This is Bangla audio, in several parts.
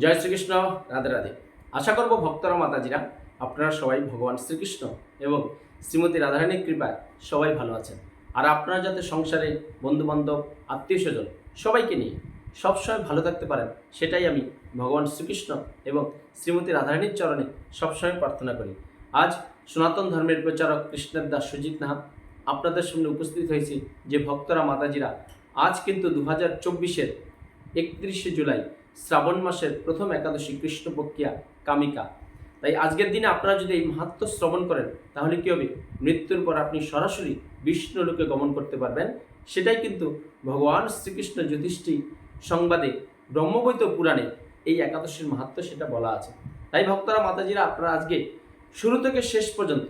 জয় শ্রীকৃষ্ণ, রাধে রাধে। আশা করব ভক্তরা, মাতাজিরা, আপনারা সবাই ভগবান শ্রীকৃষ্ণ এবং শ্রীমতী রাধারানীর কৃপায় সবাই ভালো আছেন। আর আপনারা যাতে সংসারে বন্ধুবান্ধব আত্মীয় স্বজন সবাইকে নিয়ে সবসময় ভালো থাকতে পারেন, সেটাই আমি ভগবান শ্রীকৃষ্ণ এবং শ্রীমতী রাধারানীর চরণে সবসময় প্রার্থনা করি। আজ সনাতন ধর্মের প্রচারক কৃষ্ণের দাস সুজিত নাহা আপনাদের সামনে উপস্থিত হয়েছি যে ভক্তরা, মাতাজিরা, আজ কিন্তু দু হাজার চব্বিশের একত্রিশে জুলাই শ্রাবণ মাসের প্রথম একাদশী কৃষ্ণপক্ষিয়া কামিকা। তাই আজকের দিনে আপনারা যদি এই মাহাত্ম শ্রবণ করেন, তাহলে কী হবে? মৃত্যুর পর আপনি সরাসরি বিষ্ণুলোকে গমন করতে পারবেন। সেটাই কিন্তু ভগবান শ্রীকৃষ্ণ যুধিষ্ঠি সংবাদে ব্রহ্মবৈত পুরাণে এই একাদশীর মাহাত্ম সেটা বলা আছে। তাই ভক্তরা, মাতাজিরা, আপনারা আজকে শুরু থেকে শেষ পর্যন্ত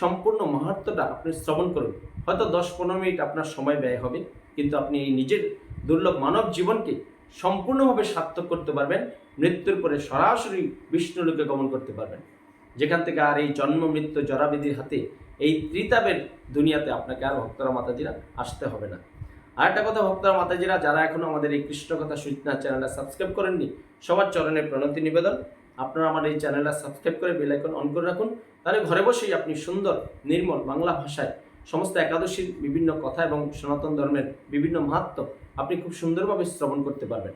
সম্পূর্ণ মাহাত্মটা আপনি শ্রবণ করুন। হয়তো দশ পনেরো মিনিট আপনার সময় ব্যয় হবে, কিন্তু আপনি এই নিজের দুর্লভ মানব জীবনকে সম্পূর্ণভাবে সার্থক করতে পারবেন, মৃত্যুর পরে সরাসরি বিষ্ণুলোকে গমন করতে পারবেন। যেখান থেকে আর এই জন্ম, মৃত্যু, জরাবিধির হাতে এই ত্রিতাবের দুনিয়াতে আপনাকে আর ভক্তরা মাতাজিরা আসতে হবে না। আর একটা কথা, ভক্তরা মাতাজিরা, যারা এখনও আমাদের এই কৃষ্ণ কথা সূচনা চ্যানেলটা সাবস্ক্রাইব করেননি, সবার চরণে প্রণতি নিবেদন। আপনারা আমার এই চ্যানেলটা সাবস্ক্রাইব করে বেল আইকন অন করে রাখুন। তাহলে ঘরে বসেই আপনি সুন্দর, নির্মল বাংলা ভাষায় সমস্ত একাদশীর বিভিন্ন কথা এবং সনাতন ধর্মের বিভিন্ন মাহাত্ম আপনি খুব সুন্দরভাবে শ্রবণ করতে পারবেন।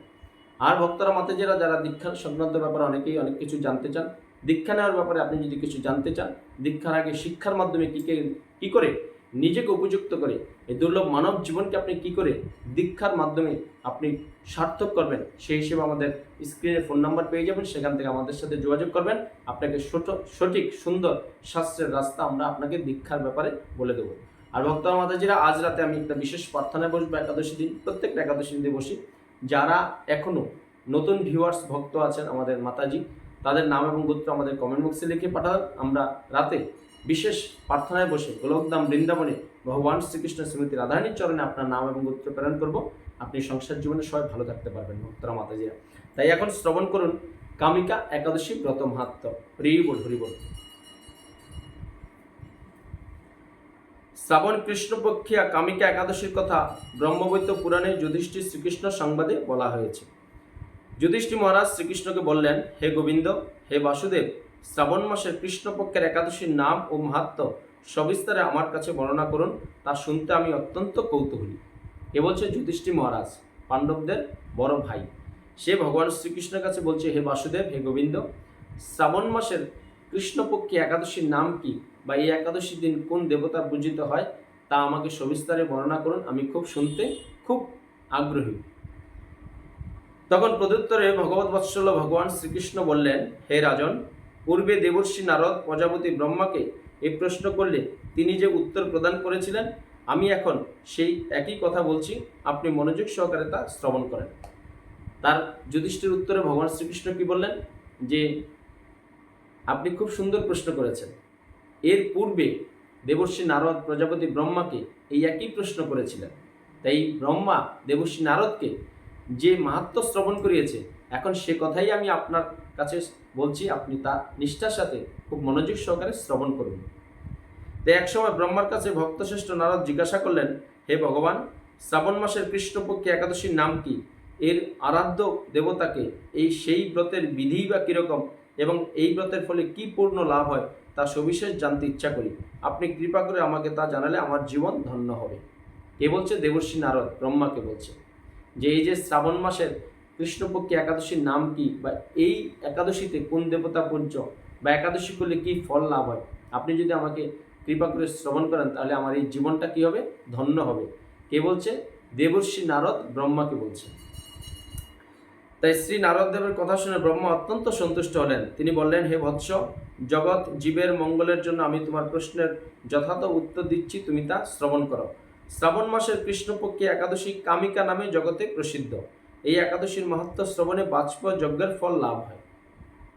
আর ভক্তরা মাতাজিরা যারা যারা দীক্ষার সংক্রান্ত ব্যাপারে অনেকেই অনেক কিছু জানতে চান, দীক্ষা নেওয়ার ব্যাপারে আপনি যদি কিছু জানতে চান, দীক্ষার আগে শিক্ষার মাধ্যমে কী কী করে নিজেকে উপযুক্ত করে, এই দুর্লভ মানব জীবনকে আপনি কি করে দীক্ষার মাধ্যমে আপনি সার্থক করবেন, সেই হিসেবে আমাদের স্ক্রিনে ফোন নাম্বার পেয়ে যাবেন, সেখান থেকে আমাদের সাথে যোগাযোগ করবেন। আপনাকে সঠ- সঠিক, সুন্দর শাস্ত্রের রাস্তা আমরা আপনাকে দীক্ষার ব্যাপারে বলে দেবো। আর ভক্ত মাতাজিরা আজ রাতে আমি একটা বিশেষ প্রার্থনায় বসবো, একাদশী দিন, প্রত্যেকটা একাদশী দিনে বসি। যারা এখনও নতুন ভিউয়ার্স ভক্ত আছেন আমাদের মাতাজি, তাদের নাম এবং গোত্র আমাদের কমেন্ট বক্সে লিখে পাঠান। আমরা রাতে বিশেষ প্রার্থনায় বসে গোলকধাম বৃন্দাবনে ভগবান শ্রীকৃষ্ণ শ্রীমতী রাধারানীর চরণে আপনার নাম এবং গোত্র প্রেরণ করব। আপনি সংসার জীবনে সবাই ভালো থাকতে পারবেন, ভক্তরা, মাতাজিরা। তাই এখন শ্রবণ করুন, কামিকা একাদশী ব্রত মাহাত্ম হরি বল হরি বল শ্রাবণ কৃষ্ণপক্ষিয়া কামিকা একাদশীর কথা ব্রহ্মবৈত্য পুরাণে যুধিষ্ঠির শ্রীকৃষ্ণ সংবাদে বলা হয়েছে। যুধিষ্ঠি মহারাজ শ্রীকৃষ্ণকে বললেন, হে গোবিন্দ, হে বাসুদেব, শ্রাবণ মাসের কৃষ্ণপক্ষের একাদশীর নাম ও মাহাত্ম সবিস্তারে আমার কাছে বর্ণনা করুন, তা শুনতে আমি অত্যন্ত কৌতূহলী। এ বলছে যুধিষ্ঠি মহারাজ, পাণ্ডবদের বড় ভাই। সে ভগবান শ্রীকৃষ্ণের কাছে বলছে, হে বাসুদেব, হে গোবিন্দ, শ্রাবণ মাসের কৃষ্ণপক্ষী একাদশীর নাম কি? বা এই একাদশীর দিন কোন দেবতা পূজিত হয়, তা আমাকে সবিস্তারে বর্ণনা করুন। আমি খুব শুনতে খুব আগ্রহী। তখন প্রত্যুত্তরে ভগবত বৎসল ভগবান শ্রীকৃষ্ণ বললেন, হে রাজন, পূর্বে দেবর্ষি নারদ প্রজাপতি ব্রহ্মাকে এই প্রশ্ন করলে তিনি যে উত্তর প্রদান করেছিলেন, আমি এখন সেই একই কথা বলছি। আপনি মনোযোগ সহকারে তা শ্রবণ করেন। তার যুধিষ্ঠির উত্তরে ভগবান শ্রীকৃষ্ণ কি বললেন? যে, আপনি খুব সুন্দর প্রশ্ন করেছেন। এর পূর্বে দেবর্ষি নারদ প্রজাপতি ব্রহ্মাকে এই একই প্রশ্ন করেছিলেন। তাই ব্রহ্মা দেবর্ষি নারদকে যে মাহাত্ম শ্রবণ করিয়েছে, এখন সে কথাই আমি আপনার কাছে বলছি, আপনি তা নিষ্ঠার সাথে খুব মনোযোগ সহকারে শ্রবণ করুন। তো একসময় ব্রহ্মার কাছে ভক্তশ্রেষ্ঠ নারদ জিজ্ঞাসা করলেন, হে ভগবান, শ্রাবণ মাসের কৃষ্ণপক্ষে একাদশীর নাম কি? এর আরাধ্য দেবতাকে এই সেই ব্রতের বিধি বা কীরকম? এবং এই ব্রতের ফলে কি পূর্ণ লাভ হয়? তা সবিশেষ জানতে ইচ্ছা করি। আপনি কৃপা করে আমাকে তা জানালে আমার জীবন ধন্য হবে। কে বলছে? দেবর্ষী নারদ, ব্রহ্মাকে বলছে। যে এই যে শ্রাবণ মাসের কৃষ্ণপক্ষী একাদশীর নাম কি বা এই একাদশীতে কোন দেবতা পূজ্য বা একাদশী করলে কি ফল লাভ হয়? আপনি যদি আমাকে কৃপা করে শ্রবণ করেন, তাহলে আমার এই জীবনটা কি হবে? ধন্য হবে। কে বলছে? দেবর্ষী নারদ, ব্রহ্মাকে বলছে। তাই শ্রী নারদ দেবের কথা শুনে ব্রহ্মা অত্যন্ত সন্তুষ্ট হলেন। তিনি বললেন, হে বৎস জগৎ জীবের মঙ্গলের জন্য আমি তোমার প্রশ্নের যথার্থ উত্তর দিচ্ছি, তুমি তা শ্রবণ করো। শ্রাবণ মাসের কৃষ্ণপক্ষী একাদশী কামিকা নামে জগতে প্রসিদ্ধ। এই একাদশীর মাহাত্ম শ্রবণে বাষ্প যজ্ঞের ফল লাভ হয়।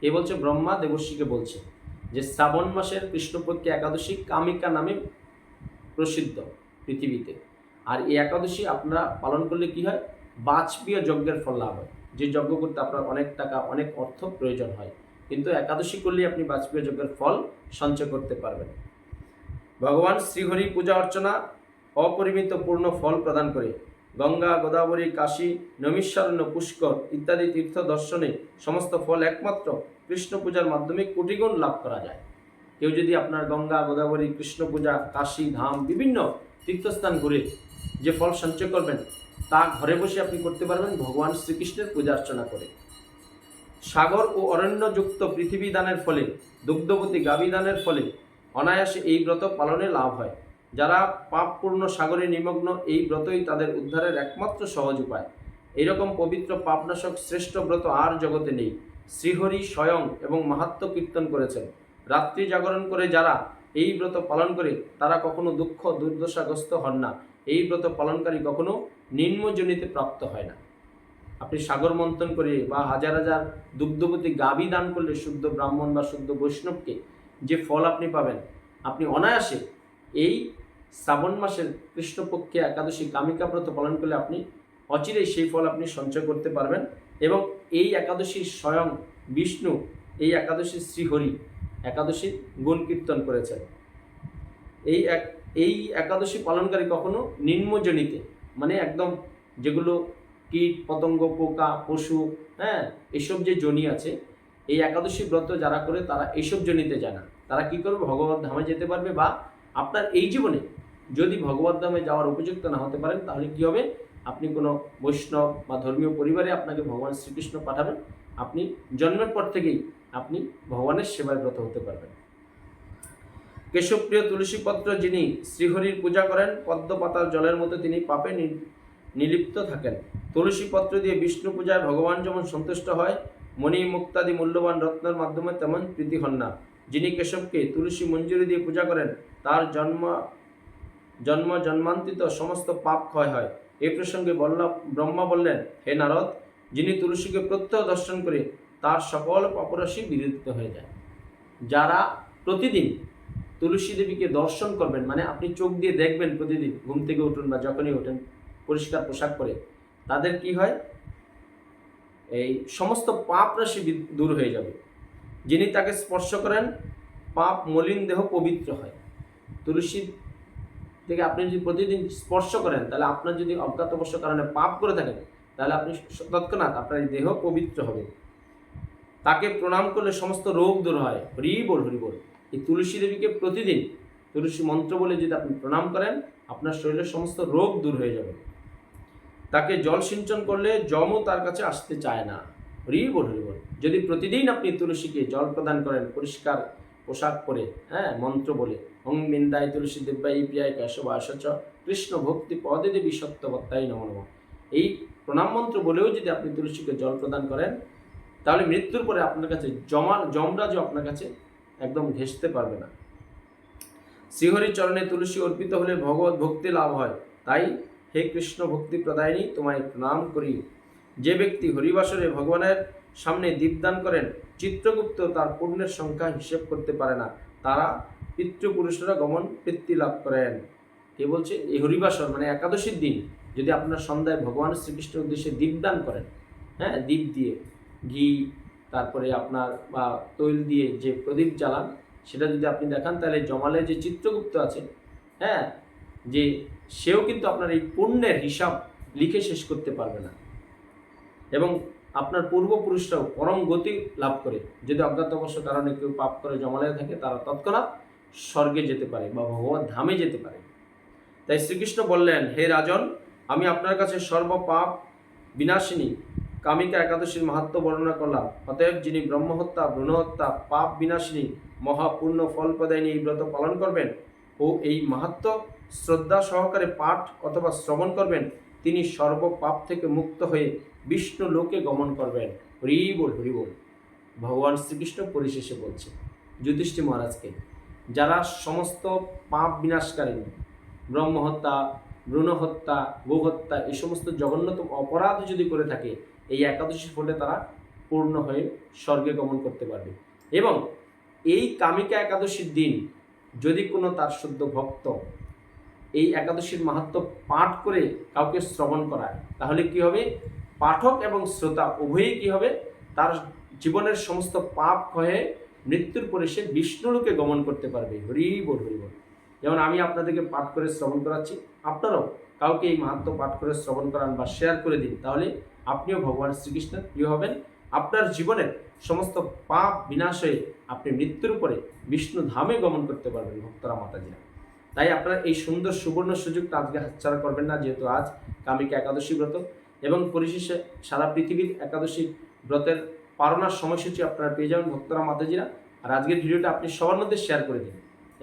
এ বলছে ব্রহ্মা, দেবর্ষীকে বলছে যে শ্রাবণ মাসের কৃষ্ণপক্ষী একাদশী কামিকা নামে প্রসিদ্ধ পৃথিবীতে। আর এই একাদশী আপনারা পালন করলে কি হয়? বাজপীয় যজ্ঞের ফল লাভ হয়। যে যজ্ঞ করতে আপনার অনেক টাকা, অনেক অর্থ প্রয়োজন হয়। কিন্তু একাদশী করলেই আপনি বাজপেয়ী যজ্ঞের ফল সঞ্চয় করতে পারবেন। ভগবান শ্রীহরি পূজা অর্চনা, অপরিমিত পূর্ণ ফল প্রদান করে গঙ্গা, গোদাবরী, কাশী নৈমিষারণ্য পুষ্কর ইত্যাদি তীর্থ দর্শনে সমস্ত ফল একমাত্র কৃষ্ণ পূজার মাধ্যমে কোটিগুণ লাভ করা যায়। কেউ যদি আপনার গঙ্গা, গোদাবরী, কৃষ্ণ পূজা, কাশী, ধাম বিভিন্ন তীর্থস্থান ঘুরে যে ফল সঞ্চয় করবেন, তা ঘরে বসে আপনি করতে পারবেন ভগবান শ্রীকৃষ্ণের পূজা অর্চনা করে। সাগর ও অরণ্যযুক্ত পৃথিবী দানের ফলে, দুগ্ধবতী গাভী দানের ফলে অনায়াসে এই ব্রত পালনে লাভ হয়। যারা পাপপূর্ণ সাগরে নিমগ্ন, এই ব্রতই তাদের উদ্ধারের একমাত্র সহজ উপায়। এইরকম পবিত্র পাপনাশক শ্রেষ্ঠ ব্রত আর জগতে নেই। শ্রীহরি স্বয়ং এবং মাহাত্ম কীর্তন করেছেন। রাত্রি জাগরণ করে যারা এই ব্রত পালন করে, তারা কখনো দুঃখ, দুর্দশাগ্রস্ত হন না। এই ব্রত পালনকারী কখনো নিম্নজনিতে প্রাপ্ত হয় না। আপনি সাগর মন্থন করে বা হাজার হাজার দুগ্ধবতী গাবি দান করলে শুদ্ধ ব্রাহ্মণ বা শুদ্ধ বৈষ্ণবকে যে ফল আপনি পাবেন, আপনি অনায়াসে এই শ্রাবণ মাসের কৃষ্ণপক্ষে একাদশী কামিকা ব্রত পালন করলে আপনি অচিরেই সেই ফল আপনি সঞ্চয় করতে পারবেন এবং এই একাদশী স্বয়ং বিষ্ণু, এই একাদশী শ্রীহরি একাদশী গুণ কীর্তন করেছেন। এই এক, এই একাদশী পালনকারী কখনো নিম্নজনিতে মানে একদম যেগুলো কীট, পতঙ্গ, পোকা, পশু হ্যাঁ এসব যে জনি আছে, এই একাদশী ব্রত যারা করে তারা এইসব জনিতে যায় না। তারা কি করবে? ভগবত ধামে যেতে পারবে বা আপনার এই জীবনে যদি ভগবত ধামে যাওয়ার উপযুক্ত না হতে পারেন, তাহলে কি হবে? আপনি কোনো বৈষ্ণব বা ধর্মীয় পরিবারে আপনাকে ভগবান শ্রীকৃষ্ণ পাঠাবেন। আপনি জন্মের পর থেকেই আপনি ভগবানের সেবায় ব্রত হতে পারবেন। কেশবপ্রিয় তুলসীপত্র যিনি শ্রীহরির পূজা করেন পদ্ম পাতার জলের মতো তিনি পাপে নিলিপ্ত থাকেন। তুলসী পত্র দিয়ে বিষ্ণু পূজায় ভগবান যেমন সন্তুষ্ট হয়, মণি মুক্তাদি মূল্যবান রত্নের মাধ্যমে তেমন প্রীতি হন না। যিনি কেশবকে তুলসী মঞ্জুরি দিয়ে পূজা করেন, তার জন্ম জন্ম জন্মান্তিত সমস্ত পাপ ক্ষয় হয়। এই প্রসঙ্গে বল্লভ ব্রহ্মা বললেন, হে নারদ, যিনি তুলসীকে প্রত্যহ দর্শন করে, তার সকল পাপরাশি বিরোধিত হয়ে যায়। যারা প্রতিদিন তুলসী দেবীকে দর্শন করবেন মানে আপনি চোখ দিয়ে দেখবেন প্রতিদিন, ঘুম থেকে উঠুন বা যখনই ওঠেন, পরিষ্কার পোশাক পরে তাদের কি হয়? এই সমস্ত পাপ রাশি দূর হয়ে যাবে। যিনি তাকে স্পর্শ করেন, পাপ মলিন দেহ পবিত্র হয়। তুলসী থেকে আপনি যদি প্রতিদিন স্পর্শ করেন, তাহলে আপনার যদি অজ্ঞাতবশ কারণে পাপ করে থাকেন, তাহলে আপনি তৎক্ষণাৎ আপনার এই দেহ পবিত্র হবে। তাকে প্রণাম করলে সমস্ত রোগ দূর হয়। হরি বল হরি বল। এই তুলসী দেবীকে প্রতিদিন তুলসী মন্ত্র বলে যদি আপনি প্রণাম করেন, আপনার শরীরের সমস্ত রোগ দূর হয়ে যাবে। তাকে জল সিঞ্চন করলে জমও তার কাছে আসতে চায় না। হরি বল বল যদি প্রতিদিন আপনি তুলসীকে জল প্রদান করেন, পরিষ্কার পোশাক পরে হ্যাঁ মন্ত্র বলে, ওং বিন্দায় তুলসী দিব্যাই প্রিয়ায় কেশব আশচ, কৃষ্ণ ভক্তি পদে দেবী সত্যবত্তাই নম নম। এই প্রণাম মন্ত্র বলেও যদি আপনি তুলসীকে জল প্রদান করেন, তাহলে মৃত্যুর পরে আপনার কাছে জমা যমরাজও আপনার কাছে একদম ঘেঁষতে পারবে না। শ্রীহরির চরণে তুলসী অর্পিত হলে ভগবত ভক্তি লাভ হয়। তাই হে কৃষ্ণ ভক্তি প্রদায়নী, তোমায় প্রণাম করি। যে ব্যক্তি হরিবাসরে ভগবানের সামনে দীপদান করেন, চিত্রগুপ্ত তার পুণ্যের সংখ্যা হিসেব করতে পারে না। তারা পিতৃপুরুষরা গমন বৃত্তি লাভ করেন। কে বলছে? এই হরিবাসর মানে একাদশীর দিন, যদি আপনার সন্ধ্যায় ভগবান শ্রীকৃষ্ণের উদ্দেশ্যে দীপদান করেন হ্যাঁ দীপ দিয়ে ঘি, তারপরে আপনার, বা তৈল দিয়ে যে প্রদীপ জ্বালান, সেটা যদি আপনি দেখান, তাহলে জমালে যে চিত্রগুপ্ত আছে হ্যাঁ যে সেও কিন্তু আপনার এই পণ্যের হিসাব লিখে শেষ করতে পারবে না। এবং আপনার পূর্বপুরুষরাও পরম গতি লাভ করে। যদি অজ্ঞাতবশ কারণে কেউ পাপ করে জমালয়ে থাকে, তারা তৎক্ষণাৎ স্বর্গে যেতে পারে বা ভগবান ধামে যেতে পারে। তাই শ্রীকৃষ্ণ বললেন, হে রাজন, আমি আপনার কাছে সর্বপাপ বিনাশিনী, কামিকা একাদশীর মাহাত্ম বর্ণনা করলাম। অতএব যিনি ব্রহ্মহত্যা, ভ্রূণহত্যা, পাপ বিনাশিনী মহাপূর্ণ ফল প্রদায়নী এই ব্রত পালন করবেন, ও এই মাহাত্ম শ্রদ্ধা সহকারে পাঠ অথবা শ্রবণ করবেন, তিনি সর্বপাপ থেকে মুক্ত হয়ে বিষ্ণু লোকে গমন করবেন। হরি বল হরি বল। ভগবান শ্রীকৃষ্ণ পরিশেষে বলছে যুধিষ্ঠি মহারাজকে, যারা সমস্ত পাপ বিনাশকারী, ব্রহ্মহত্যা, ভ্রূণহত্যা গোহত্যা এই সমস্ত জঘন্যতম অপরাধ যদি করে থাকে, এই একাদশী ফলে তারা পূর্ণ হয়ে স্বর্গে গমন করতে পারবে। এবং এই কামিকা একাদশীর দিন যদি কোনো তার শুদ্ধ ভক্ত এই একাদশীর মাহাত্ম পাঠ করে কাউকে শ্রবণ করায় তাহলে কি হবে? পাঠক এবং শ্রোতা উভয়ই কি হবে? তার জীবনের সমস্ত পাপ ক্ষয়ে মৃত্যুর পরে সে বিষ্ণুলোকে গমন করতে পারবে। হরি বল, হরি যেমন আমি আপনাদেরকে পাঠ করে শ্রবণ করাচ্ছি, আপনারাও কাউকে এই মাহাত্ম পাঠ করে শ্রবণ করান বা শেয়ার করে দিন, তাহলে আপনিও ভগবান শ্রীকৃষ্ণের প্রিয় হবেন। আপনার জীবনের সমস্ত পাপ বিনাশ হয়ে আপনি মৃত্যুর উপরে বিষ্ণু ধামে গমন করতে পারবেন, ভক্তরা, মাতাজিরা। তাই আপনারা এই সুন্দর সুবর্ণ সুযোগটা আজকে হাতছাড়া করবেন না, যেহেতু আজ কামিকা একাদশী ব্রত এবং পরিশেষে সারা পৃথিবীর একাদশী ব্রতের পালনার সময়সূচি আপনারা পেয়ে যাবেন, ভক্তরা, মাতাজিরা। আর আজকের ভিডিওটা আপনি সবার মধ্যে শেয়ার করে দিন।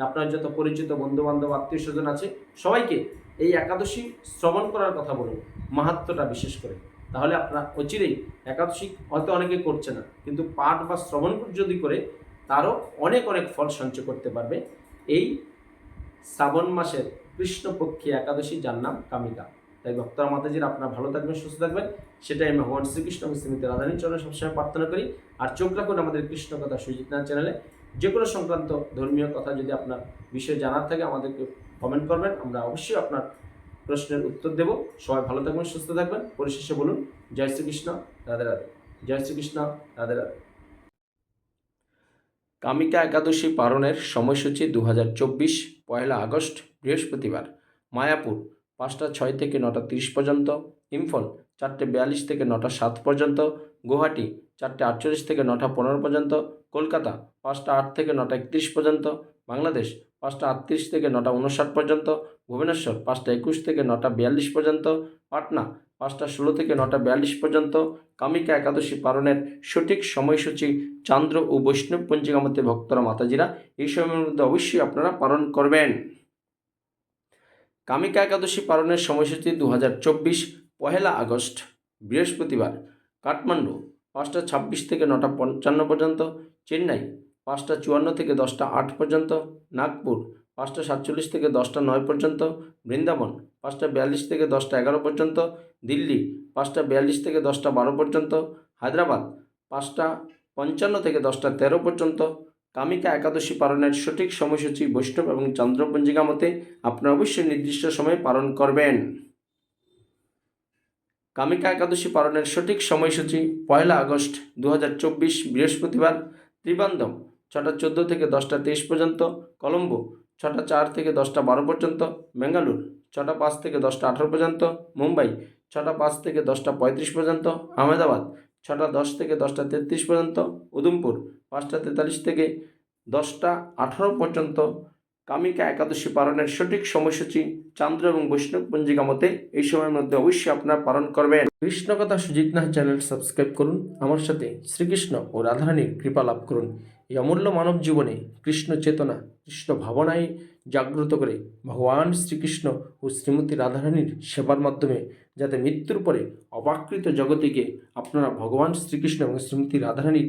আপনার যত পরিচিত বন্ধু বান্ধব আত্মীয় স্বজন আছে, সবাইকে এই একাদশী শ্রবণ করার কথা বলুন মাহাত্মটা বিশেষ করে। তাহলে আপনারা অচিরেই একাদশী হয়তো অনেকে করছে না, কিন্তু পাঠ বা শ্রবণ যদি করে, তারও অনেক অনেক ফল সঞ্চয় করতে পারবে। এই শ্রাবণ মাসের কৃষ্ণপক্ষী একাদশী যার নাম কামিকা। তাই ভক্তরা, মাতাজির আপনারা ভালো থাকবেন, সুস্থ থাকবেন। সেটাই আমি ভগবান শ্রীকৃষ্ণ শ্রীমতী রাধারণী চরণে সবসময় প্রার্থনা করি। আর চোখ রাখুন আমাদের কৃষ্ণ কথা সুজিত নাথ চ্যানেলে। যে কোনো সংক্রান্ত ধর্মীয় কথা যদি আপনার বিষয়ে জানার থাকে, আমাদেরকে কমেন্ট করবেন। আমরা অবশ্যই আপনার প্রশ্নের উত্তর দেব। সবাই ভালো থাকবেন, সুস্থ থাকবেন। পরিশেষে বলুন, জয় শ্রীকৃষ্ণ, রাধে রাধে। জয় শ্রীকৃষ্ণ, রাধে রাধে। কামিকা একাদশী পালনের সময়সূচি দু হাজার চব্বিশ। পয়লা আগস্ট, বৃহস্পতিবার, মায়াপুর, পাঁচটা ছয় থেকে নটা তিরিশ পর্যন্ত, ইম্ফল, চারটে বিয়াল্লিশ থেকে নটা সাত পর্যন্ত, গুয়াহাটি, চারটে আটচল্লিশ থেকে নটা পনেরো পর্যন্ত, কলকাতা, পাঁচটা আট থেকে নটা একত্রিশ পর্যন্ত, বাংলাদেশ, পাঁচটা আটত্রিশ থেকে নটা উনষাট পর্যন্ত, ভুবনেশ্বর, পাঁচটা একুশ থেকে নটা বিয়াল্লিশ পর্যন্ত, পাটনা পাঁচটা ষোলো থেকে নটা বিয়াল্লিশ পর্যন্ত কামিকা একাদশী পালনের সঠিক সময়সূচি চান্দ্র ও বৈষ্ণব পঞ্জিকা মতে ভক্তরা মাতাজিরা এই সময়ের মধ্যে অবশ্যই আপনারা পালন করবেন। কামিকা একাদশী পালনের সময়সূচি দু হাজার চব্বিশ পহেলা আগস্ট, বৃহস্পতিবার, কাঠমান্ডু, পাঁচটা ছাব্বিশ থেকে নটা পঞ্চান্ন পর্যন্ত, চেন্নাই, পাঁচটা চুয়ান্ন থেকে দশটা আট পর্যন্ত, নাগপুর পাঁচটা সাতচল্লিশ থেকে দশটা নয় পর্যন্ত, বৃন্দাবন পাঁচটা বিয়াল্লিশ থেকে দশটা এগারো পর্যন্ত, দিল্লি পাঁচটা বিয়াল্লিশ থেকে দশটা বারো পর্যন্ত, হায়দ্রাবাদ পাঁচটা পঞ্চান্ন থেকে দশটা তেরো পর্যন্ত, কামিকা একাদশী পালনের সঠিক সময়সূচি বৈষ্ণব এবং চন্দ্রপঞ্জিকা মতে আপনারা অবশ্যই নির্দিষ্ট সময়ে পালন করবেন। কামিকা একাদশী পালনের সঠিক সময়সূচি পয়লা আগস্ট দু হাজার চব্বিশ বৃহস্পতিবার, ত্রিবান্দম ছটা চোদ্দ থেকে দশটা তেইশ পর্যন্ত, কলম্বো ছটা চার থেকে দশটা বারো পর্যন্ত, বেঙ্গালুর ছটা পাঁচ থেকে দশটা আঠারো পর্যন্ত, মুম্বাই ছটা পাঁচ থেকে দশটা পঁয়ত্রিশ পর্যন্ত, আহমেদাবাদ ছটা দশ থেকে দশটা তেত্রিশ পর্যন্ত উদমপুর পাঁচটা তেতাল্লিশ থেকে দশটা আঠারো পর্যন্ত কামিকা একাদশী পালনের সঠিক সময়সূচি চান্দ্র এবং বৈষ্ণব পঞ্জিকা মতে এই সময়ের মধ্যে অবশ্যই আপনারা পালন করবেন। কৃষ্ণকথা সুজিত নাথ চ্যানেল সাবস্ক্রাইব করুন। আমার সাথে শ্রীকৃষ্ণ ও রাধারানীর কৃপা লাভ করুন। এই অমূল্য মানব জীবনে কৃষ্ণ চেতনা, কৃষ্ণ ভাবনায় জাগ্রত করে ভগবান শ্রীকৃষ্ণ ও শ্রীমতী রাধারানীর সেবার মাধ্যমে যাতে মৃত্যুর পরে অপাকৃত জগতিকে আপনারা ভগবান শ্রীকৃষ্ণ এবং শ্রীমতী রাধারানীর